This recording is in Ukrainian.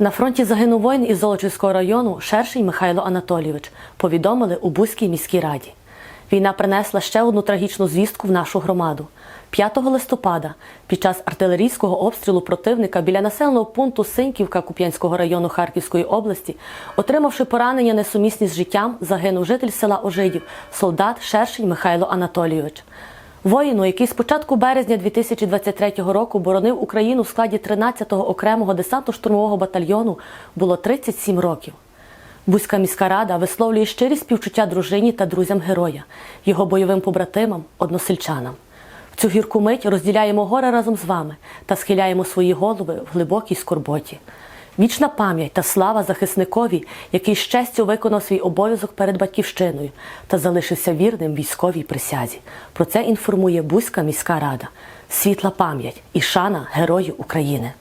На фронті загинув воїн із Золочівського району Шершень Михайло Анатолійович, повідомили у Бузькій міській раді. Війна принесла ще одну трагічну звістку в нашу громаду. 5 листопада під час артилерійського обстрілу противника біля населеного пункту Синьківка Куп'янського району Харківської області, отримавши поранення несумісні з життям, загинув житель села Ожидів, солдат Шершень Михайло Анатолійович. Воїну, який з початку березня 2023 року боронив Україну в складі 13-го окремого десантно-штурмового батальйону, було 37 років. Бузька міська рада висловлює щирі співчуття дружині та друзям героя, його бойовим побратимам, односельчанам. В цю гірку мить розділяємо горе разом з вами та схиляємо свої голови в глибокій скорботі. Вічна пам'ять та слава захисникові, який з виконав свій обов'язок перед батьківщиною та залишився вірним військовій присязі. Про це інформує Бузька міська рада. Світла пам'ять і шана герою України.